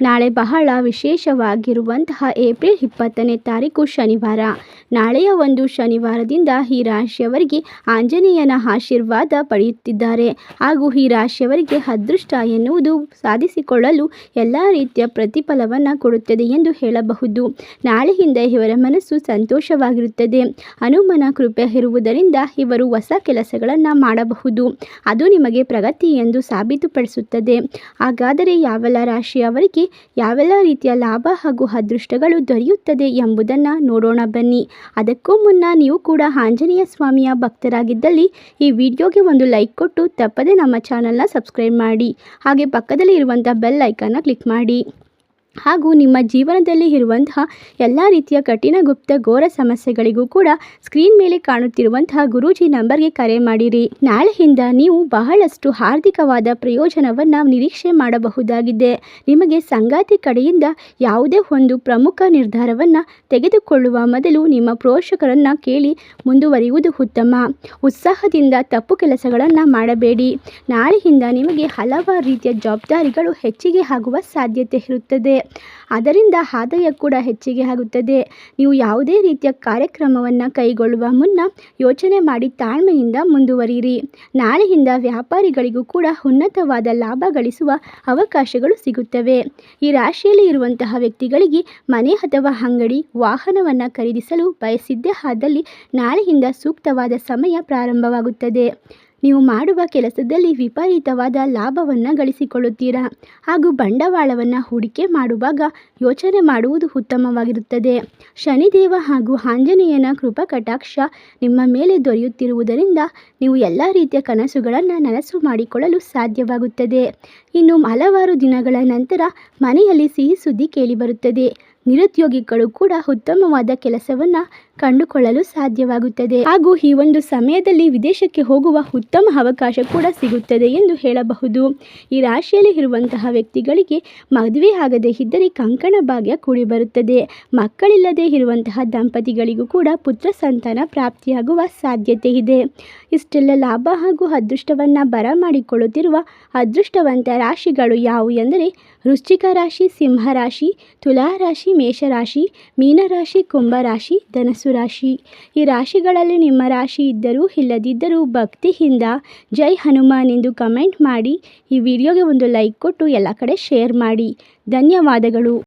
ನಾಳೆ ಬಹಳ ವಿಶೇಷವಾಗಿರುವಂತಹ ಏಪ್ರಿಲ್ ಇಪ್ಪತ್ತನೇ ತಾರೀಕು ಶನಿವಾರ. ನಾಳೆಯ ಒಂದು ಶನಿವಾರದಿಂದ ಈ ರಾಶಿಯವರಿಗೆ ಆಂಜನೇಯನ ಆಶೀರ್ವಾದ ಪಡೆಯುತ್ತಿದ್ದಾರೆ. ಹಾಗೂ ಈ ರಾಶಿಯವರಿಗೆ ಅದೃಷ್ಟ ಎನ್ನುವುದು ಸಾಧಿಸಿಕೊಳ್ಳಲು ಎಲ್ಲ ರೀತಿಯ ಪ್ರತಿಫಲವನ್ನು ಕೊಡುತ್ತದೆ ಎಂದು ಹೇಳಬಹುದು. ನಾಳೆಯಿಂದ ಇವರ ಮನಸ್ಸು ಸಂತೋಷವಾಗಿರುತ್ತದೆ. ಹನುಮನ ಕೃಪೆ ಇರುವುದರಿಂದ ಇವರು ಹೊಸ ಕೆಲಸಗಳನ್ನು ಮಾಡಬಹುದು. ಅದು ನಿಮಗೆ ಪ್ರಗತಿ ಎಂದು ಸಾಬೀತುಪಡಿಸುತ್ತದೆ. ಹಾಗಾದರೆ ಯಾವೆಲ್ಲ ರಾಶಿಯವರಿಗೆ ಯಾವೆಲ್ಲ ರೀತಿಯ ಲಾಭ ಹಾಗೂ ಅದೃಷ್ಟಗಳು ದೊರೆಯುತ್ತದೆ ಎಂಬುದನ್ನು ನೋಡೋಣ ಬನ್ನಿ. ಅದಕ್ಕೂ ಮುನ್ನ ನೀವು ಕೂಡ ಆಂಜನೇಯ ಸ್ವಾಮಿಯ ಭಕ್ತರಾಗಿದ್ದಲ್ಲಿ ಈ ವಿಡಿಯೋಗೆ ಒಂದು ಲೈಕ್ ಕೊಟ್ಟು ತಪ್ಪದೆ ನಮ್ಮ ಚಾನಲ್ನ ಸಬ್ಸ್ಕ್ರೈಬ್ ಮಾಡಿ. ಹಾಗೆ ಪಕ್ಕದಲ್ಲಿ ಇರುವಂಥ ಬೆಲ್ ಐಕನ್ನ ಕ್ಲಿಕ್ ಮಾಡಿ. ಹಾಗೂ ನಿಮ್ಮ ಜೀವನದಲ್ಲಿ ಇರುವಂತಹ ಎಲ್ಲ ರೀತಿಯ ಕಠಿಣ ಗುಪ್ತ ಘೋರ ಸಮಸ್ಯೆಗಳಿಗೂ ಕೂಡ ಸ್ಕ್ರೀನ್ ಮೇಲೆ ಕಾಣುತ್ತಿರುವಂತಹ ಗುರೂಜಿ ನಂಬರ್ಗೆ ಕರೆ ಮಾಡಿರಿ. ನಾಳೆಯಿಂದ ನೀವು ಬಹಳಷ್ಟು ಹಾರ್ದಿಕವಾದ ಪ್ರಯೋಜನವನ್ನು ನಿರೀಕ್ಷೆ ಮಾಡಬಹುದಾಗಿದೆ. ನಿಮಗೆ ಸಂಗಾತಿ ಕಡೆಯಿಂದ ಯಾವುದೇ ಒಂದು ಪ್ರಮುಖ ನಿರ್ಧಾರವನ್ನು ತೆಗೆದುಕೊಳ್ಳುವ ಮೊದಲು ನಿಮ್ಮ ಪೋಷಕರನ್ನು ಕೇಳಿ ಮುಂದುವರಿಯುವುದು ಉತ್ತಮ. ಉತ್ಸಾಹದಿಂದ ತಪ್ಪು ಕೆಲಸಗಳನ್ನು ಮಾಡಬೇಡಿ. ನಾಳೆಯಿಂದ ನಿಮಗೆ ಹಲವಾರು ರೀತಿಯ ಜವಾಬ್ದಾರಿಗಳು ಹೆಚ್ಚಿಗೆ ಆಗುವ ಸಾಧ್ಯತೆ ಇರುತ್ತದೆ. ಅದರಿಂದ ಆದಾಯ ಕೂಡ ಹೆಚ್ಚಿಗೆ ಆಗುತ್ತದೆ. ನೀವು ಯಾವುದೇ ರೀತಿಯ ಕಾರ್ಯಕ್ರಮವನ್ನು ಕೈಗೊಳ್ಳುವ ಮುನ್ನ ಯೋಚನೆ ಮಾಡಿ ತಾಳ್ಮೆಯಿಂದ ಮುಂದುವರಿಯಿರಿ. ನಾಳೆಯಿಂದ ವ್ಯಾಪಾರಿಗಳಿಗೂ ಕೂಡ ಉನ್ನತವಾದ ಲಾಭ ಗಳಿಸುವ ಅವಕಾಶಗಳು ಸಿಗುತ್ತವೆ. ಈ ರಾಶಿಯಲ್ಲಿ ಇರುವಂತಹ ವ್ಯಕ್ತಿಗಳಿಗೆ ಮನೆ ಅಥವಾ ಅಂಗಡಿ, ವಾಹನವನ್ನು ಖರೀದಿಸಲು ಬಯಸಿದ್ದೇ ಆದಲ್ಲಿ ನಾಳೆಯಿಂದ ಸೂಕ್ತವಾದ ಸಮಯ ಪ್ರಾರಂಭವಾಗುತ್ತದೆ. ನೀವು ಮಾಡುವ ಕೆಲಸದಲ್ಲಿ ವಿಪರೀತವಾದ ಲಾಭವನ್ನು ಗಳಿಸಿಕೊಳ್ಳುತ್ತೀರಾ? ಹಾಗೂ ಬಂಡವಾಳವನ್ನು ಹೂಡಿಕೆ ಮಾಡುವಾಗ ಯೋಚನೆ ಮಾಡುವುದು ಉತ್ತಮವಾಗಿರುತ್ತದೆ. ಶನಿದೇವ ಹಾಗೂ ಆಂಜನೇಯನ ಕೃಪಕಟಾಕ್ಷ ನಿಮ್ಮ ಮೇಲೆ ದೊರೆಯುತ್ತಿರುವುದರಿಂದ ನೀವು ಎಲ್ಲ ರೀತಿಯ ಕನಸುಗಳನ್ನು ನನಸು ಮಾಡಿಕೊಳ್ಳಲು ಸಾಧ್ಯವಾಗುತ್ತದೆ. ಇನ್ನು ಹಲವಾರು ದಿನಗಳ ನಂತರ ಮನೆಯಲ್ಲಿ ಸಿಹಿ ಸುದ್ದಿ ಕೇಳಿಬರುತ್ತದೆ ನಿರುದ್ಯೋಗಿಗಳು ಕೂಡ ಉತ್ತಮವಾದ ಕೆಲಸವನ್ನು ಕಂಡುಕೊಳ್ಳಲು ಸಾಧ್ಯವಾಗುತ್ತದೆ. ಹಾಗೂ ಈ ಒಂದು ಸಮಯದಲ್ಲಿ ವಿದೇಶಕ್ಕೆ ಹೋಗುವ ಉತ್ತಮ ಅವಕಾಶ ಕೂಡ ಸಿಗುತ್ತದೆ ಎಂದು ಹೇಳಬಹುದು. ಈ ರಾಶಿಯಲ್ಲಿ ಇರುವಂತಹ ವ್ಯಕ್ತಿಗಳಿಗೆ ಮದುವೆ ಆಗದೇ ಇದ್ದರೆ ಕಂಕಣ ಭಾಗ್ಯ ಕೂಡಿ ಬರುತ್ತದೆ. ಮಕ್ಕಳಿಲ್ಲದೆ ಇರುವಂತಹ ದಂಪತಿಗಳಿಗೂ ಕೂಡ ಪುತ್ರ ಸಂತಾನ ಪ್ರಾಪ್ತಿಯಾಗುವ ಸಾಧ್ಯತೆ ಇದೆ. ಇಷ್ಟೆಲ್ಲ ಲಾಭ ಹಾಗೂ ಅದೃಷ್ಟವನ್ನು ಬರಮಾಡಿಕೊಳ್ಳುತ್ತಿರುವ ಅದೃಷ್ಟವಂತ ರಾಶಿಗಳು ಯಾವುವು ಎಂದರೆ ವೃಶ್ಚಿಕ ರಾಶಿ, ಸಿಂಹ ರಾಶಿ, ತುಲಾ ರಾಶಿ ಮೇಷರಾಶಿ, ಮೀನರಾಶಿ, ಕುಂಭರಾಶಿ ಧನಸು ರಾಶಿ. ಈ ರಾಶಿಗಳಲ್ಲಿ ನಿಮ್ಮ ರಾಶಿ ಇದ್ದರೂ ಇಲ್ಲದಿದ್ದರೂ ಭಕ್ತಿಯಿಂದ ಜೈ ಹನುಮಾನ್ ಎಂದು ಕಮೆಂಟ್ ಮಾಡಿ. ಈ ವಿಡಿಯೋಗೆ ಒಂದು ಲೈಕ್ ಕೊಟ್ಟು ಎಲ್ಲ ಕಡೆ ಶೇರ್ ಮಾಡಿ. ಧನ್ಯವಾದಗಳು.